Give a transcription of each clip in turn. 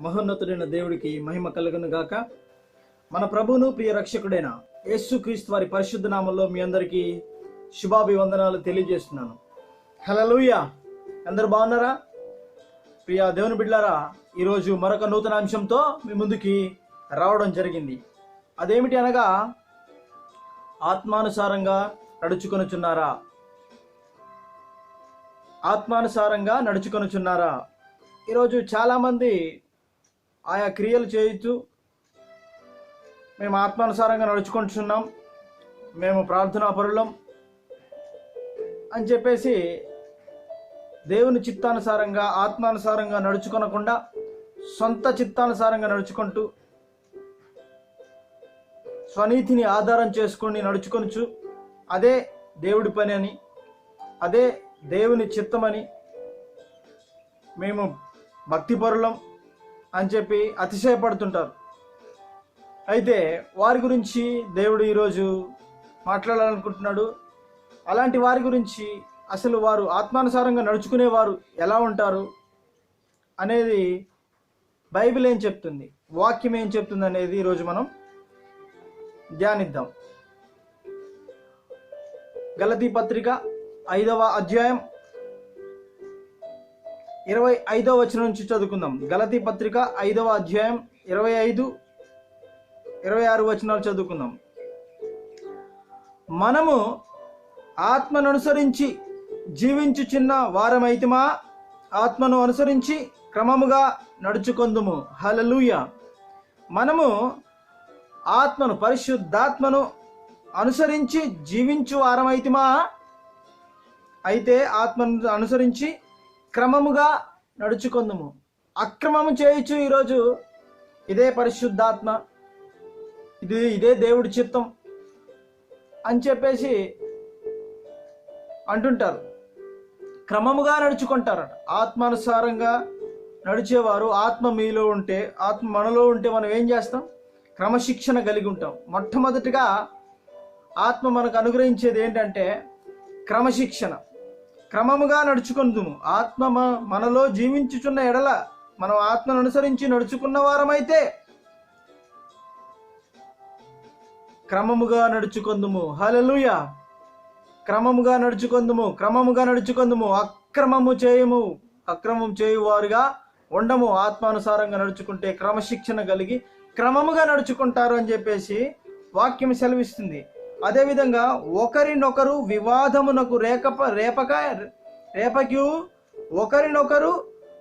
మహోన్నతుడైన దేవుడికి మహిమ కలుగును గాక. మన ప్రభువును ప్రియ రక్షకుడైన యేసు క్రీస్తు వారి పరిశుద్ధ నామంలో మీ అందరికీ శుభాభివందనాలు తెలియజేస్తున్నాను. హలలుయ అందరు బాగున్నారా? ప్రియ దేవుని బిడ్లారా ఈరోజు మరొక నూతన అంశంతో మీ ముందుకి రావడం జరిగింది. అదేమిటి అనగా ఆత్మానుసారంగా నడుచుకొనుచున్నారా? ఆత్మానుసారంగా నడుచుకొనుచున్నారా? ఈరోజు చాలామంది ఆయా క్రియలు చేయుతూ మేము ఆత్మానుసారంగా నడుచుకుంటున్నాం. మేము ప్రార్థనా పరులం అని చెప్పేసి దేవుని చిత్తానుసారంగా ఆత్మానుసారంగా నడుచుకొనకుండా సొంత చిత్తానుసారంగా నడుచుకుంటూ స్వనీతిని ఆధారం చేసుకొని నడుచుకొనుచు అదే దేవుడి పని అని అదే దేవుని చిత్తమని మేము భక్తిపరులం అని చెప్పి అతిశయపడుతుంటారు. అయితే వారి గురించి దేవుడు ఈరోజు మాట్లాడాలనుకుంటున్నాడు. అలాంటి వారి గురించి అసలు వారు ఆత్మానుసారంగా నడుచుకునేవారు ఎలా ఉంటారు అనేది బైబిల్ ఏం చెప్తుంది? వాక్యం ఏం చెప్తుంది అనేది ఈరోజు మనం ధ్యానిద్దాం. గలతీ పత్రిక ఐదవ అధ్యాయం ఇరవై ఐదవ వచనం నుంచి చదువుకుందాం. గలతీ పత్రిక ఐదవ అధ్యాయం ఇరవై ఐదు ఇరవై ఆరు వచనాలు చదువుకుందాం. మనము ఆత్మను అనుసరించి జీవించుచున్న వారమైతమా? ఆత్మను అనుసరించి క్రమముగా నడుచుకొందుము. హలలుయ మనము ఆత్మను పరిశుద్ధాత్మను అనుసరించి జీవించు వారమైతమా? అయితే ఆత్మను అనుసరించి క్రమముగా నడుచుకొందుము. అక్రమము చేయొచ్చు ఈరోజు ఇదే పరిశుద్ధాత్మ. ఇది ఇదే దేవుడి చిత్తం అని చెప్పేసి అంటుంటారు. క్రమముగా నడుచుకుంటారట. ఆత్మానుసారంగా నడిచేవారు ఆత్మ మీలో ఉంటే ఆత్మ మనలో ఉంటే మనం ఏం చేస్తాం? క్రమశిక్షణ కలిగి ఉంటాం. మొట్టమొదటిగా ఆత్మ మనకు అనుగ్రహించేది ఏంటంటే క్రమశిక్షణ. క్రమముగా నడుచుకుందుము ఆత్మ మనలో జీవించుచున్న ఎడల మనం ఆత్మను అనుసరించి నడుచుకున్న వారమైతే క్రమముగా నడుచుకుందుము. హలలుయ క్రమముగా నడుచుకుందుము. క్రమముగా నడుచుకొందుము. అక్రమము చేయము. అక్రమం చేయువారుగా ఉండము. ఆత్మానుసారంగా నడుచుకుంటే క్రమశిక్షణ కలిగి క్రమముగా నడుచుకుంటారు అని చెప్పేసి వాక్యం సెలవిస్తుంది. అదేవిధంగా ఒకరినొకరు వివాదమునకు రేకప రేపక రేపక్యు ఒకరినొకరు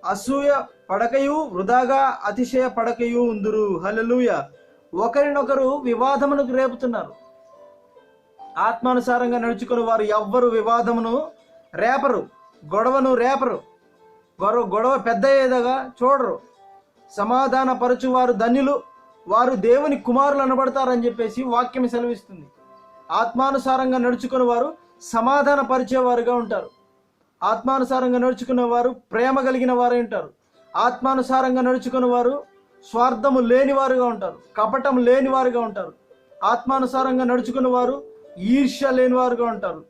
అసూయ పడకయు వృధాగా అతిశయ పడకయు ఉందురు. హలలుయ ఒకరినొకరు వివాదమునకు రేపుతున్నారు. ఆత్మానుసారంగా నడుచుకుని వారు ఎవ్వరు వివాదమును రేపరు గొడవను రేపరు గొడవ గొడవ పెద్ద ఏదగా చూడరు. సమాధాన పరచువారు ధన్యులు వారు దేవుని కుమారులు అనబడతారని చెప్పేసి వాక్యం సెలవిస్తుంది. ఆత్మానుసారంగా నడుచుకున్న వారు సమాధాన పరిచేవారుగా ఉంటారు. ఆత్మానుసారంగా నడుచుకున్న వారు ప్రేమ కలిగిన వారై ఉంటారు. ఆత్మానుసారంగా నడుచుకున్న వారు స్వార్థము లేనివారుగా ఉంటారు. కపటం లేనివారుగా ఉంటారు. ఆత్మానుసారంగా నడుచుకున్న వారు ఈర్ష్య లేనివారుగా ఉంటారు.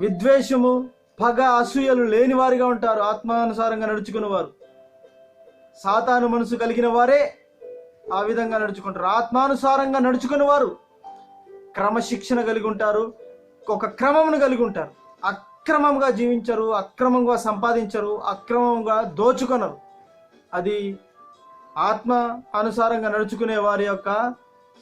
విద్వేషము పగ అసూయలు లేనివారుగా ఉంటారు. ఆత్మానుసారంగా నడుచుకున్న వారు సాతాను మనసు కలిగిన వారే ఆ విధంగా నడుచుకుంటారు. ఆత్మానుసారంగా నడుచుకున్న వారు క్రమశిక్షణ కలిగి ఉంటారు ఒక క్రమమును కలిగి ఉంటారు. అక్రమంగా జీవించరు అక్రమంగా సంపాదించరు అక్రమంగా దోచుకొనరు. అది ఆత్మ అనుసారంగా నడుచుకునే వారి యొక్క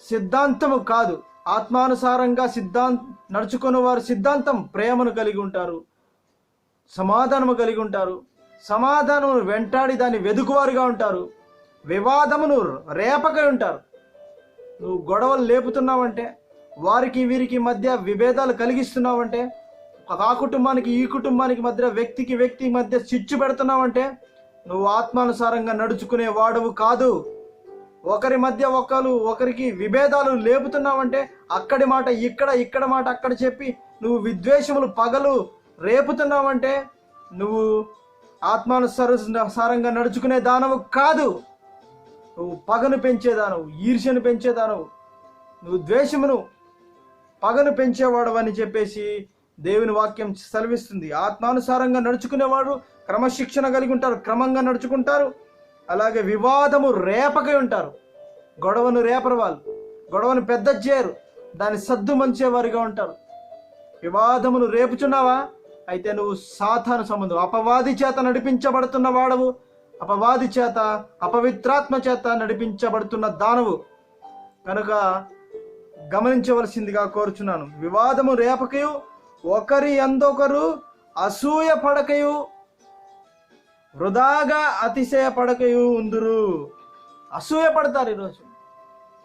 సిద్ధాంతము కాదు. ఆత్మానుసారంగా సిద్ధాంత నడుచుకునే వారి సిద్ధాంతం ప్రేమను కలిగి ఉంటారు సమాధానము కలిగి ఉంటారు. సమాధానమును వెంటాడి దాన్ని వెదుకువారుగా ఉంటారు. వివాదమును రేపకై ఉంటారు. నువ్వు గొడవలు లేపుతున్నావంటే వారికి వీరికి మధ్య విభేదాలు కలిగిస్తున్నావంటే ఆ కుటుంబానికి ఈ కుటుంబానికి మధ్య వ్యక్తికి వ్యక్తి మధ్య చిచ్చు పెడుతున్నావంటే నువ్వు ఆత్మానుసారంగా నడుచుకునే వాడవు కాదు. ఒకరి మధ్య ఒకరు ఒకరికి విభేదాలు లేపుతున్నావంటే అక్కడి మాట ఇక్కడ ఇక్కడ మాట అక్కడ చెప్పి నువ్వు విద్వేషములు పగలు రేపుతున్నావంటే నువ్వు ఆత్మానుసారంగా నడుచుకునే దానవు కాదు. నువ్వు పగను పెంచేదానవు ఈర్ష్యను పెంచేదానవు నువ్వు ద్వేషమును పగను పెంచేవాడు అని చెప్పేసి దేవుని వాక్యం సెలవిస్తుంది. ఆత్మానుసారంగా నడుచుకునేవాడు క్రమశిక్షణ కలిగి ఉంటారు క్రమంగా నడుచుకుంటారు. అలాగే వివాదము రేపకై ఉంటారు. గొడవను రేపరు వాళ్ళు గొడవను పెద్ద చేయరు దాన్ని సద్దు మంచేవారిగా ఉంటారు. వివాదమును రేపుచున్నావా? అయితే నువ్వు సాధారణ సంబంధం అపవాది చేత నడిపించబడుతున్న వాడవు. అపవాది చేత అపవిత్రాత్మ చేత నడిపించబడుతున్న దానవు. కనుక గమనించవలసిందిగా కోరుచున్నాను. వివాదము రేపకయు ఒకరి అందొకరు అసూయ పడకయు వృధాగా అతిశయ పడకయు ఉందురు. అసూయ పడతారు ఈరోజు.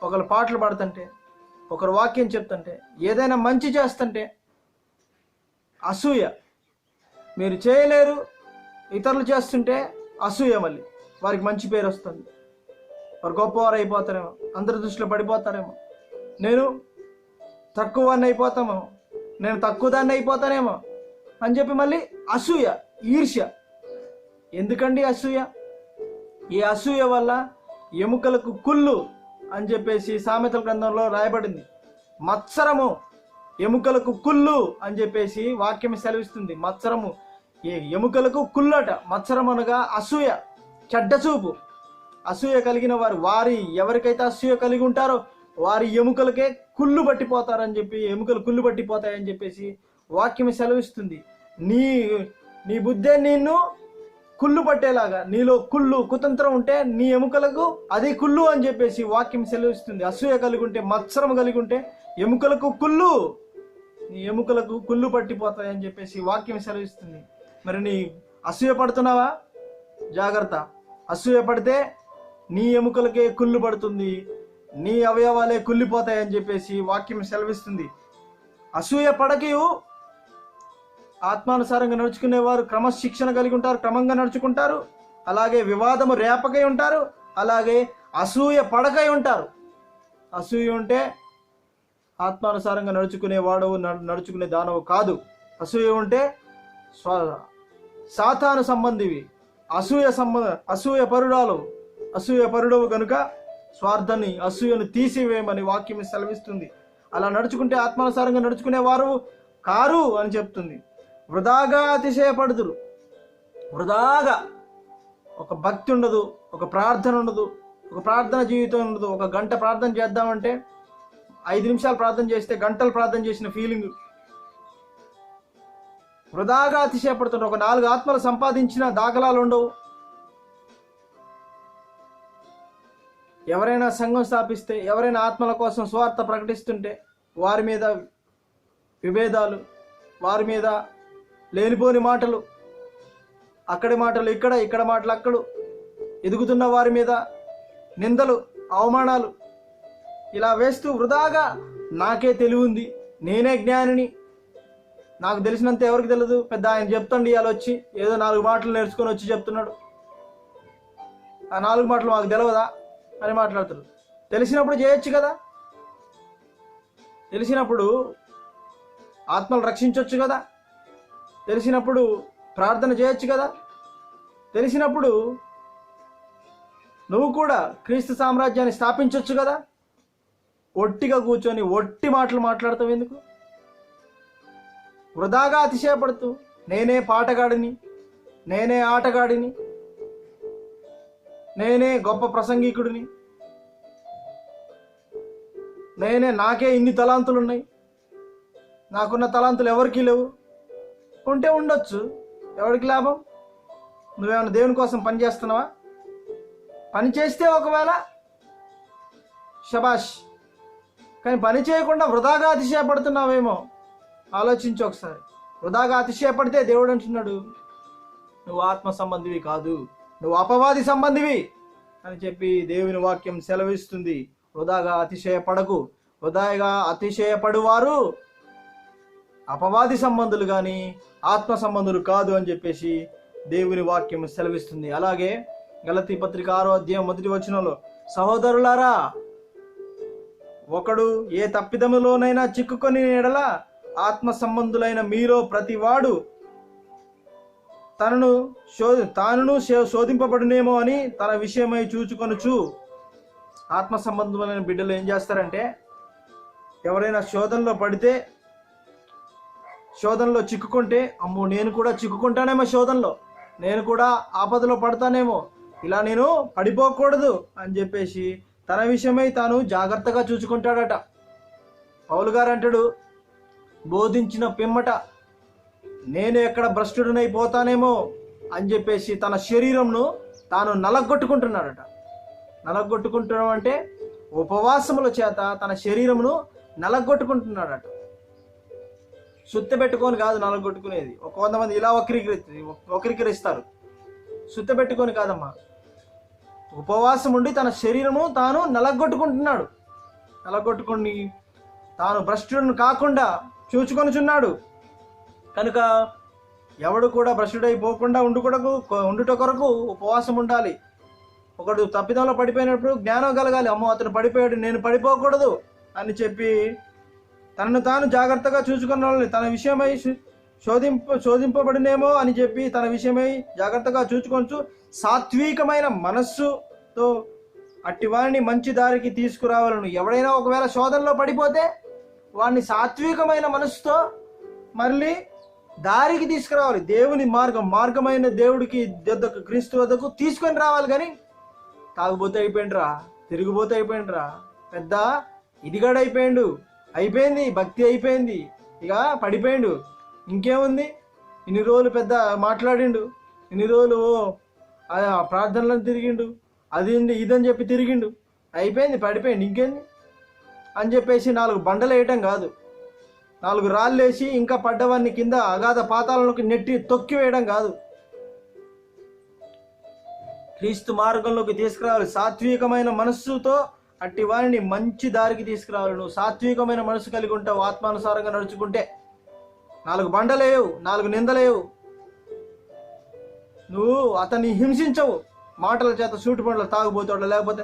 ఒకరు పాటలు పాడుతుంటే ఒకరు వాక్యం చెప్తుంటే ఏదైనా మంచి చేస్తుంటే అసూయ. మీరు చేయలేరు ఇతరులు చేస్తుంటే అసూయ మళ్ళీ. వారికి మంచి పేరు వస్తుంది. వారు గొప్పవారు అయిపోతారేమో అందరి దృష్టిలో పడిపోతారేమో. నేను తక్కువ అయిపోతామో నేను తక్కువ దాన్ని అయిపోతానేమో అని చెప్పి మళ్ళీ అసూయ ఈర్ష్య. ఎందుకండి అసూయ? ఈ అసూయ వల్ల ఎముకలకు కుళ్ళు అని చెప్పేసి సామెతల గ్రంథంలో రాయబడింది. మత్సరము ఎముకలకు కుళ్ళు అని చెప్పేసి వాక్యం సెలవిస్తుంది. మత్సరము ఈ ఎముకలకు కుళ్ళట. మత్సరం అనగా అసూయ చెడ్డ చూపు. అసూయ కలిగిన వారు వారి ఎవరికైతే అసూయ కలిగి ఉంటారో వారి ఎముకలకే కుళ్ళు పట్టిపోతారని చెప్పి ఎముకలు కుళ్ళు పట్టిపోతాయని చెప్పేసి వాక్యం సెలవిస్తుంది. నీ నీ బుద్ధే నిన్ను కుళ్ళు పట్టేలాగా నీలో కుళ్ళు కుతంత్రం ఉంటే నీ ఎముకలకు అది కుళ్ళు అని చెప్పేసి వాక్యం సెలవిస్తుంది. అసూయ కలిగి ఉంటే మత్సరం కలిగి ఉంటే ఎముకలకు కుళ్ళు నీ ఎముకలకు కుళ్ళు పట్టిపోతాయి అని చెప్పేసి వాక్యం సెలవిస్తుంది. మరి నీ అసూయ పడుతున్నావా? జాగ్రత్త. అసూయ పడితే నీ ఎముకలకే కుళ్ళు పడుతుంది. నీ అవయవాలే కుళ్ళిపోతాయని చెప్పేసి వాక్యం సెలవిస్తుంది. అసూయ పడకయు ఆత్మానుసారంగా నడుచుకునేవారు క్రమశిక్షణ కలిగి ఉంటారు క్రమంగా నడుచుకుంటారు. అలాగే వివాదము రేపకై ఉంటారు అలాగే అసూయ పడకై ఉంటారు. అసూయ ఉంటే ఆత్మానుసారంగా నడుచుకునేవాడు నడుచుకునే దానవు కాదు. అసూయ ఉంటే స్వ సాతాను సంబంధివి. అసూయ సంబంధ అసూయ పరుడాలు అసూయ పరుడవు కనుక స్వార్థాన్ని అసూయను తీసివేయమని వాక్యం సెలవిస్తుంది. అలా నడుచుకుంటే ఆత్మానుసారంగా నడుచుకునే వారు కారు అని చెప్తుంది. వృధాగా అతిశయపడుదురు. వృధాగా ఒక భక్తి ఉండదు ఒక ప్రార్థన ఉండదు ఒక ప్రార్థన జీవితం ఉండదు. ఒక గంట ప్రార్థన చేద్దామంటే ఐదు నిమిషాలు ప్రార్థన చేస్తే గంటలు ప్రార్థన చేసిన ఫీలింగ్ వృధాగా అతిశయపడుతుంటారు ఒక నాలుగు ఆత్మలు సంపాదించిన దాఖలాలు ఉండవు. ఎవరైనా సంఘం స్థాపిస్తే ఎవరైనా ఆత్మల కోసం స్వార్థ ప్రకటిస్తుంటే వారి మీద విభేదాలు వారి మీద లేనిపోని మాటలు అక్కడి మాటలు ఇక్కడ ఇక్కడ మాటలు అక్కడు ఎదుగుతున్న వారి మీద నిందలు అవమానాలు ఇలా వేస్తూ వృధాగా నాకే తెలివి ఉంది. నేనే జ్ఞానిని. నాకు తెలిసినంత ఎవరికి తెలియదు పెద్ద ఆయన చెప్తండి ఇవాళ వచ్చి ఏదో నాలుగు మాటలు నేర్చుకొని వచ్చి చెప్తున్నాడు. ఆ నాలుగు మాటలు మాకు తెలియదా అని మాట్లాడుతారు తెలిసినప్పుడు చేయొచ్చు కదా? తెలిసినప్పుడు ఆత్మలు రక్షించవచ్చు కదా? తెలిసినప్పుడు ప్రార్థన చేయొచ్చు కదా? తెలిసినప్పుడు నువ్వు కూడా క్రీస్తు సామ్రాజ్యాన్ని స్థాపించవచ్చు కదా? ఒట్టిగా కూర్చొని ఒట్టి మాటలు మాట్లాడతావు ఎందుకు? వృధాగా అతిశయపడుతూ నేనే పాటగాడిని నేనే ఆటగాడిని నేనే గొప్ప ప్రసంగికుడిని. నేనే నాకే ఇన్ని తలాంతులు ఉన్నాయి నాకున్న తలాంతులు ఎవరికీ లేవు. ఉంటే ఉండొచ్చు. ఎవరికి లాభం? నువ్వేమైనా దేవుని కోసం పని చేస్తున్నావా? పని చేస్తే ఒకవేళ షబాష్ కానీ పని చేయకుండా వృధాగా అతిశయపడుతున్నావేమో? ఆలోచించు ఒకసారి. వృధాగా అతిశయపడితే దేవుడు అంటున్నాడు నువ్వు ఆత్మ సంబంధివి కాదు. నువ్వు అపవాది సంబంధివి అని చెప్పి దేవుని వాక్యం సెలవిస్తుంది. వృధాగా అతిశయపడకు. వృధాగా అతిశయపడువారు అపవాది సంబంధులు కానీ ఆత్మ సంబంధులు కాదు అని చెప్పేసి దేవుని వాక్యం సెలవిస్తుంది. అలాగే గలతీ పత్రిక ఆరో అధ్యాయం మొదటి వచనంలో సహోదరులారా ఒకడు ఏ తప్పిదములోనైనా చిక్కుకొని ఎడల ఆత్మ సంబంధులైన మీలో ప్రతివాడు తనను శో తానును శో- శోధింపబడునేమో అని తన విషయమై చూచుకొనుచు ఆత్మ సంబంధమైన బిడ్డలు ఏం చేస్తారంటే ఎవరైనా శోధనలో పడితే శోధనలో చిక్కుకుంటే అమ్మో నేను కూడా చిక్కుకుంటానేమో శోధనలో నేను కూడా ఆపదలో పడతానేమో ఇలా నేను పడిపోకూడదు అని చెప్పేసి తన విషయమై తాను జాగ్రత్తగా చూసుకుంటాడట పౌలు గారు అంటాడు బోధించిన పిమ్మట నేను ఎక్కడ భ్రష్టుడినైపోతానేమో అని చెప్పేసి తన శరీరంను తాను నలగొట్టుకుంటున్నాడట. నలగొట్టుకుంటున్నాం అంటే ఉపవాసముల చేత తన శరీరమును నలగొట్టుకుంటున్నాడట. సుత్తె పెట్టుకొని కాదు నలగొట్టుకునేది. ఒక కొంతమంది ఇలా వక్రీకరి వక్రీకరిస్తారు సుత్తె పెట్టుకొని కాదమ్మా. ఉపవాసం ఉండి తన శరీరము తాను నలగొట్టుకుంటున్నాడు. నలగొట్టుకుని తాను భ్రష్టుడిని కాకుండా చూచుకొనుచున్నాడు. కనుక ఎవడు కూడా భ్రష్టుడైపోకుండా ఉండుకొడకు ఉండుట కొరకు ఉపవాసం ఉండాలి. ఒకడు తప్పిదంలో పడిపోయినప్పుడు జ్ఞానం కలగాలి. అమ్మో అతను పడిపోయాడు నేను పడిపోకూడదు అని చెప్పి తనను తాను జాగ్రత్తగా చూసుకున్న వాళ్ళని తన విషయమై శోధింపు శోధింప శోధింపబడినేమో అని చెప్పి తన విషయమై జాగ్రత్తగా చూసుకొనచ్చు సాత్వికమైన మనస్సుతో అట్టి వారిని మంచి దారికి తీసుకురావాలను. ఎవడైనా ఒకవేళ శోధనలో పడిపోతే వాడిని సాత్వికమైన మనస్సుతో మళ్ళీ దారికి తీసుకురావాలి. దేవుని మార్గం మార్గమైన దేవుడికి వద్దకు క్రీస్తు వద్దకు తీసుకొని రావాలి కానీ తాగుబోతే అయిపోయిండ్రా తిరిగిపోతే అయిపోయిండ్రా. పెద్ద ఇదిగాడు అయిపోయాడు. అయిపోయింది భక్తి అయిపోయింది. ఇక పడిపోయిండు. ఇంకేముంది? ఇన్ని రోజులు పెద్ద మాట్లాడిండు. ఇన్ని రోజులు ఓ ప్రార్థనలను తిరిగిండు. అది ఇదని చెప్పి తిరిగిండు. అయిపోయింది పడిపోయింది. ఇంకేంది? అని చెప్పేసి నాలుగు బండలు వేయటం కాదు. నాలుగు రాళ్ళేసి ఇంకా పడ్డవాన్ని కింద అగాధ పాతాలలోకి నెట్టి తొక్కి వేయడం కాదు. క్రీస్తు మార్గంలోకి తీసుకురావాలి. సాత్వికమైన మనస్సుతో అట్టి వారిని మంచి దారికి తీసుకురావాలి. నువ్వు సాత్వికమైన మనసు కలిగి ఉంటావు ఆత్మానుసారంగా నడుచుకుంటే. నాలుగు బండలేవు నాలుగు నిందలేవు. నువ్వు అతన్ని హింసించవు. మాటల చేత సూటి పండ్లు తాగుపోతాడు లేకపోతే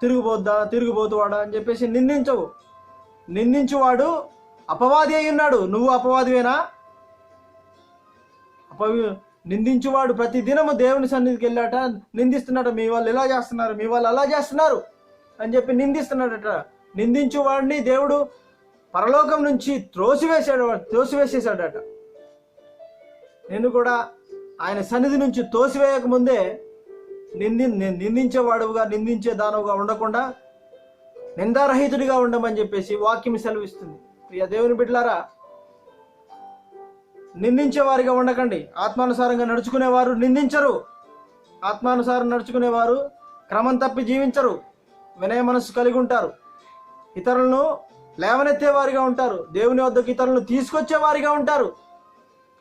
తిరిగిపోద్దా తిరిగిపోతువాడా అని చెప్పేసి నిందించవు. నిందించువాడు అపవాది అయి ఉన్నాడు. నువ్వు అపవాదివేనా? అపవి నిందించువాడు ప్రతి దినము దేవుని సన్నిధికి వెళ్ళాట నిందిస్తున్నాడు. మీ వాళ్ళు ఇలా చేస్తున్నారు? మీ వాళ్ళు అలా చేస్తున్నారు అని చెప్పి నిందిస్తున్నాడట. నిందించువాడిని దేవుడు పరలోకం నుంచి త్రోసివేశాడు త్రోసివేసేసాడట నేను కూడా ఆయన సన్నిధి నుంచి తోసివేయక ముందే నింది నిందించేవాడుగా నిందించే దానవుగా ఉండకుండా నిందారహితుడిగా ఉండమని చెప్పేసి వాక్యం సెలవిస్తుంది. ప్రియ దేవుని బిడ్డలారా నిందించే వారిగా ఉండకండి. ఆత్మానుసారంగా నడుచుకునేవారు నిందించరు. ఆత్మానుసారం నడుచుకునేవారు క్రమం తప్పి జీవించరు. వినయ మనస్సు కలిగి ఉంటారు. ఇతరులను లేవనెత్తే వారిగా ఉంటారు. దేవుని వద్దకు ఇతరులను తీసుకొచ్చే వారిగా ఉంటారు.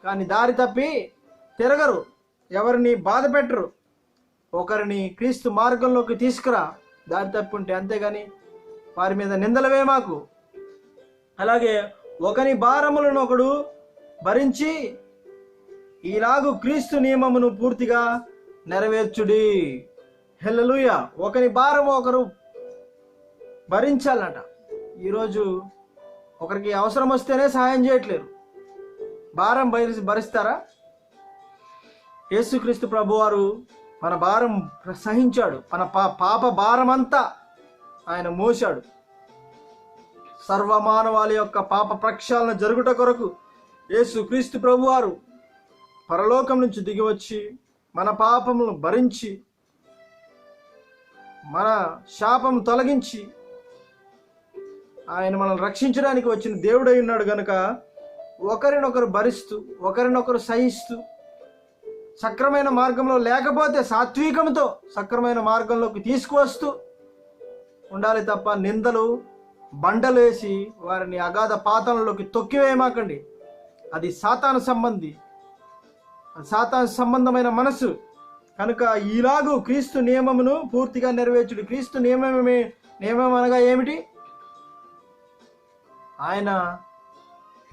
కానీ దారి తప్పి తిరగరు. ఎవరిని బాధ పెట్టరు. ఒకరిని క్రీస్తు మార్గంలోకి తీసుకురా. దారి తప్పి ఉంటే అంతేగాని వారి మీద నిందలవే మాకు. అలాగే ఒకని భారములను ఒకడు భరించి ఈలాగు క్రీస్తు నియమమును పూర్తిగా నెరవేర్చుడి. హెల్లలుయ. ఒకని భారం ఒకరు భరించాలట ఈరోజు ఒకరికి అవసరం వస్తేనే సహాయం చేయట్లేరు. భారం భరి భరిస్తారా? యేసుక్రీస్తు ప్రభువారు మన భారం సహించాడు. మన పా పాప భారమంతా ఆయన మోశాడు. సర్వమానవాళి యొక్క పాప ప్రక్షాళన జరుగుట కొరకు యేసు క్రీస్తు ప్రభువారు పరలోకం నుంచి దిగివచ్చి మన పాపములను భరించి మన శాపం తొలగించి ఆయన మనల్ని రక్షించడానికి వచ్చిన దేవుడై ఉన్నాడు గనుక ఒకరినొకరు భరిస్తూ ఒకరినొకరు సహిస్తూ సక్రమైన మార్గంలో లేకపోతే సాత్వికంతో సక్రమైన మార్గంలోకి తీసుకువస్తూ ఉండాలి తప్ప నిందలు బండలేసి వారిని అగాధ పాతంలోకి తొక్కివేయమాకండి. అది సాతాను సంబంధి సాతాను సంబంధమైన మనసు కనుక ఈలాగు క్రీస్తు నియమమును పూర్తిగా నెరవేర్చుడు. క్రీస్తు నియమమే నియమం అనగా ఏమిటి? ఆయన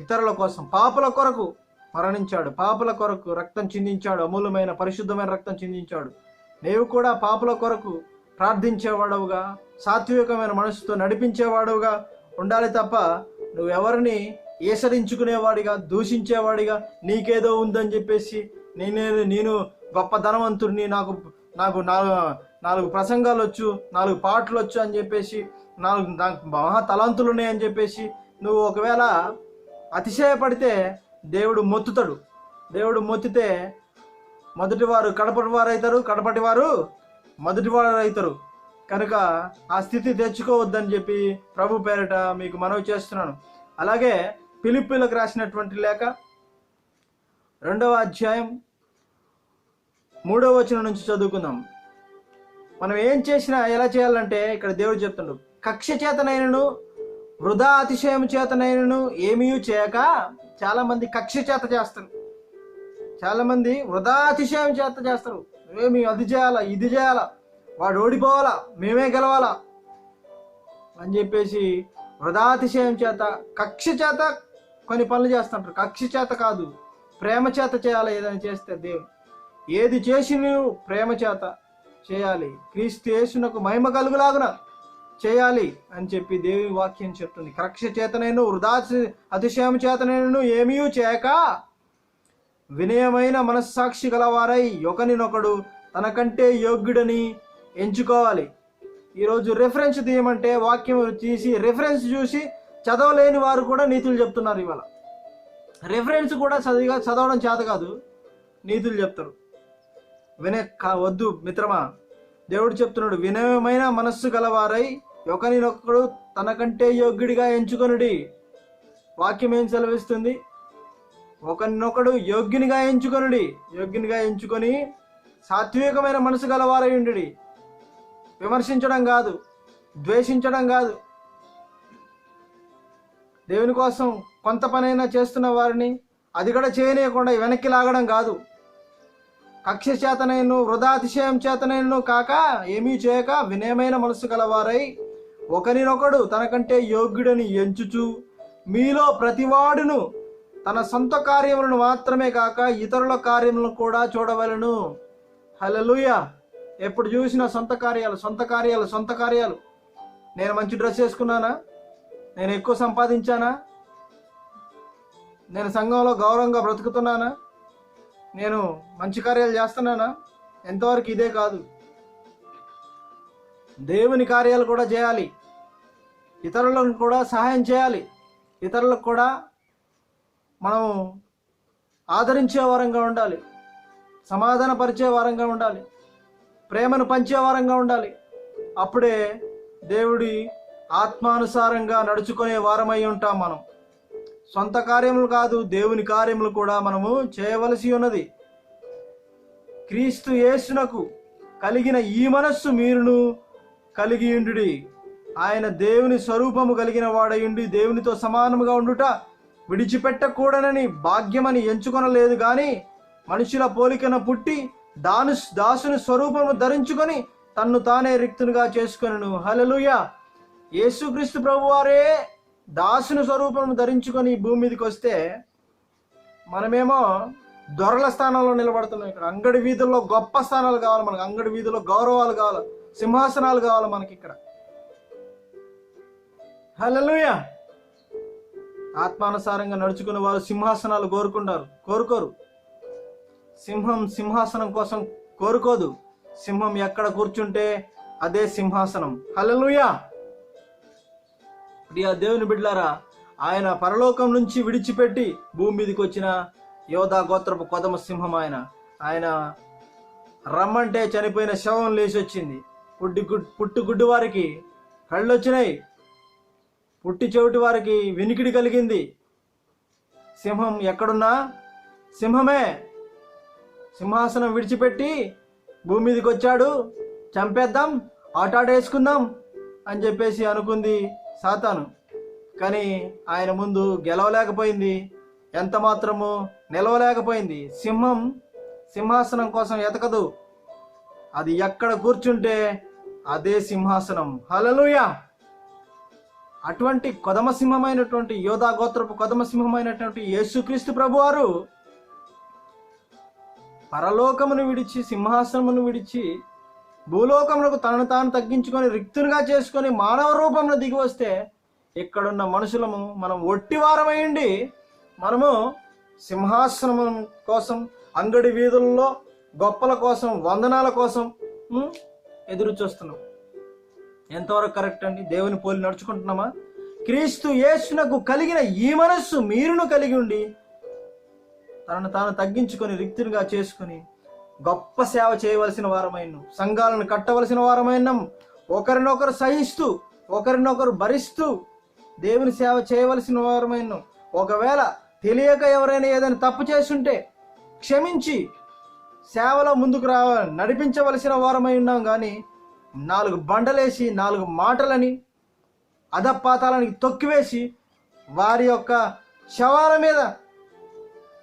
ఇతరుల కోసం పాపుల కొరకు మరణించాడు. పాపుల కొరకు రక్తం చిందించాడు. అమూలమైన పరిశుద్ధమైన రక్తం చిందించాడు. నీవు కూడా పాపుల కొరకు ప్రార్థించేవాడవుగా సాత్వికమైన మనసుతో నడిపించేవాడుగా ఉండాలి తప్ప నువ్వెవరిని ఏసరించుకునేవాడిగా దూషించేవాడిగా నీకేదో ఉందని చెప్పేసి నేనే నేను గొప్ప ధనవంతుడిని నాకు నాకు నాలుగు నాలుగు ప్రసంగాలు వచ్చు నాలుగు పాటలు వచ్చు అని చెప్పేసి నాలుగు నాకు మహా తలంతులు ఉన్నాయని చెప్పేసి నువ్వు ఒకవేళ అతిశయపడితే దేవుడు మొత్తుతాడు. దేవుడు మొత్తితే మొదటి వారు కడపటి వారు అవుతారు కడపటి వారు మొదటివాడు అవుతారు కనుక ఆ స్థితి తెచ్చుకోవద్దని చెప్పి ప్రభు పేరిట మీకు మనవి చేస్తున్నాను. అలాగే పిలిపిలకు రాసినటువంటి లేఖ రెండవ అధ్యాయం మూడవ వచనం నుంచి చదువుకుందాం. మనం ఏం చేసినా ఎలా చేయాలంటే ఇక్కడ దేవుడు చెప్తుండు. కక్ష చేతనైనను వృధా అతిశయం చేతనైనను ఏమీ చేయక చాలామంది కక్ష చేత చేస్తారు. చాలామంది వృధా అతిశయం చేత చేస్తారు. మేము అది చేయాలా ఇది చేయాలా వాడు ఓడిపోవాలా మేమే గెలవాలా అని చెప్పేసి వృధాతిశయం చేత కక్ష చేత కొన్ని పనులు చేస్తుంటారు. కక్ష చేత కాదు ప్రేమ చేత చేయాలి ఏదైనా చేస్తే దేవుడు ఏది చేసి నువ్వు ప్రేమ చేత చేయాలి. క్రీస్తు యేసునకు మహిమ కలుగులాగున చేయాలి అని చెప్పి దేవి వాక్యం చెప్తుంది. కక్ష చేతనైన వృధా అతిశయం చేతనైన ఏమీ చేయక వినయమైన మనస్సాక్షి గలవారై ఒకనినొకడు తనకంటే యోగ్యుడని ఎంచుకోవాలి. ఈరోజు రిఫరెన్స్ తీయమంటే వాక్యం తీసి రిఫరెన్స్ చూసి చదవలేని వారు కూడా నీతులు చెప్తున్నారు ఇవాళ. రిఫరెన్స్ కూడా చదివిగా చదవడం చేత కాదు నీతులు చెప్తారు. వినే వద్దు మిత్రమా దేవుడు చెప్తున్నాడు వినయమైన మనస్సు గలవారై ఒకరినొకడు తనకంటే యోగ్యుడిగా ఎంచుకొనుడి. వాక్యం ఏం సెలవిస్తుంది? ఒకరినొకడు యోగ్యునిగా ఎంచుకొనుడి. యోగ్యునిగా ఎంచుకొని సాత్వికమైన మనసు గలవారై విమర్శించడం కాదు ద్వేషించడం కాదు. దేవుని కోసం కొంత పనైనా చేస్తున్న వారిని అది కూడా చేయనీయకుండా వెనక్కి లాగడం కాదు. కక్ష చేతనైను వృధాతిశయం చేతనైను కాక ఏమీ చేయక వినయమైన మనసు గలవారై ఒకరినొకడు తనకంటే యోగ్యుడని ఎంచుచు మీలో ప్రతివాడును తన సొంత కార్యములను మాత్రమే కాక ఇతరుల కార్యములను కూడా చూడవలను. హలలుయ ఎప్పుడు చూసినా సొంత కార్యాలు సొంత కార్యాలు సొంత కార్యాలు. నేను మంచి డ్రెస్ వేసుకున్నానా? నేను ఎక్కువ సంపాదించానా? నేను సంఘంలో గౌరవంగా బ్రతుకుతున్నానా? నేను మంచి కార్యాలు చేస్తున్నానా? ఎంతవరకు ఇదే కాదు. దేవుని కార్యాలు కూడా చేయాలి. ఇతరులను కూడా సహాయం చేయాలి. ఇతరులకు కూడా మనం ఆదరించే వారంగా ఉండాలి సమాధానపరిచే వారంగా ఉండాలి ప్రేమను పంచే వారంగా ఉండాలి. అప్పుడే దేవుడి ఆత్మానుసారంగా నడుచుకునే వారమై ఉంటాం మనం. సొంత కార్యములు కాదు దేవుని కార్యములు కూడా మనము చేయవలసి ఉన్నది. క్రీస్తు యేసునకు కలిగిన ఈ మనస్సు మీరును కలిగి ఉండు ఆయన దేవుని స్వరూపము కలిగిన వాడయుండి దేవునితో సమానముగా ఉండుట విడిచిపెట్టకూడనని భాగ్యమని ఎంచుకొనలేదు గాని మనుషుల పోలికన పుట్టి దాను దాసుని స్వరూపము ధరించుకొని తన్ను తానే రిక్తునిగా చేసుకొనను. హలలుయ యేసుక్రీస్తు ప్రభువారే దాసుని స్వరూపము ధరించుకొని భూమి మీదకి వస్తే మనమేమో దొరల స్థానంలో నిలబడుతున్నాం ఇక్కడ. అంగడి వీధుల్లో గొప్ప స్థానాలు కావాలి మనకు. అంగడి వీధుల్లో గౌరవాలు కావాలి సింహాసనాలు కావాలి మనకి ఇక్కడ. హల్లెలూయా. ఆత్మానుసారంగా నడుచుకునే వారు సింహాసనాలు కోరుకుంటారు. కోరుకోరు. సింహం సింహాసనం కోసం కోరుకోదు. సింహం ఎక్కడ కూర్చుంటే అదే సింహాసనం. హలలుయా ప్రియ దేవుని బిడ్లారా ఆయన పరలోకం నుంచి విడిచిపెట్టి భూమి మీదకి వచ్చిన యోధా గోత్రపు కొదమ సింహం ఆయన. ఆయన రమ్మంటే చనిపోయిన శవం లేచి వచ్చింది. పుట్టి గుడ్ పుట్టు గుడ్డు వారికి కళ్ళు వచ్చినాయి పుట్టి చెవిటి వారికి వినికిడి కలిగింది. సింహం ఎక్కడున్నా? సింహమే! సింహాసనం విడిచిపెట్టి భూమి మీదకి వచ్చాడు చంపేద్దాం ఆటాట వేసుకుందాం అని చెప్పేసి అనుకుంది సాతాను. కానీ ఆయన ముందు గెలవలేకపోయింది. ఎంత మాత్రము నిలవలేకపోయింది. సింహం సింహాసనం కోసం ఎతకదు. అది ఎక్కడ కూర్చుంటే అదే సింహాసనం. హలలుయా అటువంటి కొదమసింహమైనటువంటి యోధా గోత్రపు కొదమసింహమైనటువంటి యేసుక్రీస్తు ప్రభువారు పరలోకమును విడిచి సింహాసనమును విడిచి భూలోకమునకు తనను తాను తగ్గించుకొని రిక్తునిగా చేసుకొని మానవ రూపంలో దిగి వస్తే ఇక్కడున్న మనుషులము మనం ఒట్టివారమైండి మనము సింహాసనం కోసం అంగడి వీధుల్లో గొప్పల కోసం వందనాల కోసం ఎదురు చూస్తున్నాం ఎంతవరకు కరెక్ట్ అండి? దేవుని పోలి నడుచుకుంటున్నామా? క్రీస్తు యేసునకు కలిగిన ఈ మనస్సు మీరును కలిగి ఉండి తనను తాను తగ్గించుకొని రిక్తునిగా చేసుకొని గొప్ప సేవ చేయవలసిన వారమైనం సంఘాలను కట్టవలసిన వారమైనాం ఒకరినొకరు సహిస్తూ ఒకరినొకరు భరిస్తూ దేవుని సేవ చేయవలసిన వారమైనాం ఒకవేళ తెలియక ఎవరైనా ఏదైనా తప్పు చేస్తుంటే క్షమించి సేవలో ముందుకు రా నడిపించవలసిన వారమై ఉన్నాం కానీ నాలుగు బండలేసి నాలుగు మాటలని అధపాతాలని తొక్కివేసి వారి యొక్క శవాల మీద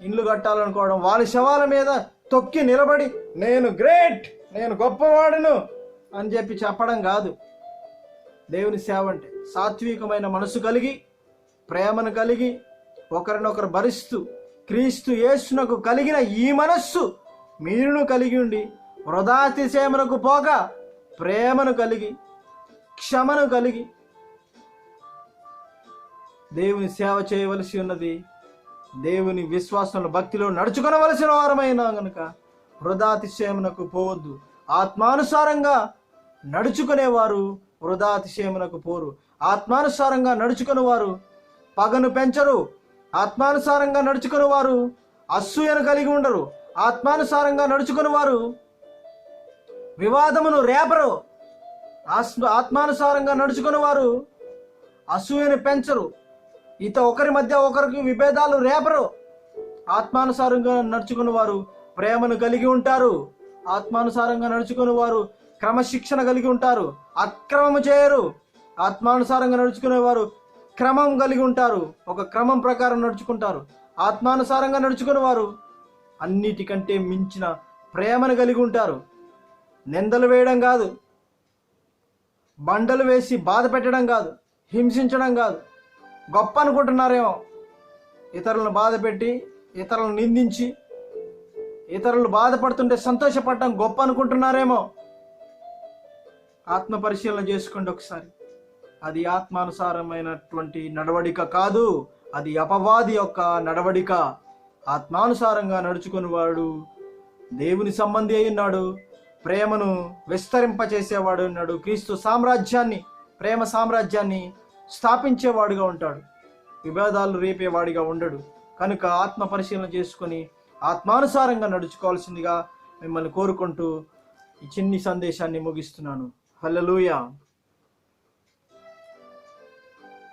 ఇండ్లు కట్టాలనుకోవడం వాళ్ళ శవాల మీద తొక్కి నిలబడి నేను గ్రేట్ నేను గొప్పవాడును అని చెప్పి చెప్పడం కాదు. దేవుని సేవ అంటే సాత్వికమైన మనసు కలిగి ప్రేమను కలిగి ఒకరినొకరు భరిస్తూ క్రీస్తు యేసునకు కలిగిన ఈ మనస్సు మీరును కలిగి ఉండి వృధాతిశయమునకు పోగా ప్రేమను కలిగి క్షమను కలిగి దేవుని సేవ చేయవలసి ఉన్నది. దేవుని విశ్వాసంలో భక్తిలో నడుచుకొనవలసిన వారమైనా గనుక వృధాతిశయమునకు పోవద్దు. ఆత్మానుసారంగా నడుచుకునేవారు వృధాతిశయమునకు పోరు. ఆత్మానుసారంగా నడుచుకునేవారు పగను పెంచరు. ఆత్మానుసారంగా నడుచుకునేవారు అసూయను కలిగి ఉండరు. ఆత్మానుసారంగా నడుచుకునేవారు వివాదమును రేపరు. ఆత్మ ఆత్మానుసారంగా నడుచుకునేవారు అసూయను పెంచరు. ఇత ఒకరి మధ్య ఒకరికి విభేదాలు రేపరు. ఆత్మానుసారంగా నడుచుకుని వారు ప్రేమను కలిగి ఉంటారు. ఆత్మానుసారంగా నడుచుకుని వారు క్రమశిక్షణ కలిగి ఉంటారు. అక్రమము చేయరు. ఆత్మానుసారంగా నడుచుకునే వారు క్రమం కలిగి ఉంటారు. ఒక క్రమం ప్రకారం నడుచుకుంటారు. ఆత్మానుసారంగా నడుచుకునే వారు అన్నిటికంటే మించిన ప్రేమను కలిగి ఉంటారు. నిందలు వేయడం కాదు. బండలు వేసి బాధ పెట్టడం కాదు. హింసించడం కాదు. గొప్ప అనుకుంటున్నారేమో. ఇతరులను బాధ పెట్టి ఇతరులను నిందించి ఇతరులు బాధపడుతుంటే సంతోషపడటం గొప్ప అనుకుంటున్నారేమో. ఆత్మ పరిశీలన చేసుకోండి ఒకసారి. అది ఆత్మానుసారమైనటువంటి నడవడిక కాదు. అది అపవాది యొక్క నడవడిక. ఆత్మానుసారంగా నడుచుకుని వాడు దేవుని సంబంధి అయి ఉన్నాడు. ప్రేమను విస్తరింపచేసేవాడు ఉన్నాడు క్రీస్తు సామ్రాజ్యాన్ని ప్రేమ సామ్రాజ్యాన్ని స్థాపించేవాడుగా ఉంటాడు. విభేదాలు రేపేవాడిగా ఉండడు. కనుక ఆత్మ పరిశీలన చేసుకొని ఆత్మానుసారంగా నడుచుకోవాల్సిందిగా మిమ్మల్ని కోరుకుంటూ ఈ చిన్ని సందేశాన్ని ముగిస్తున్నాను. హల్లెలూయా.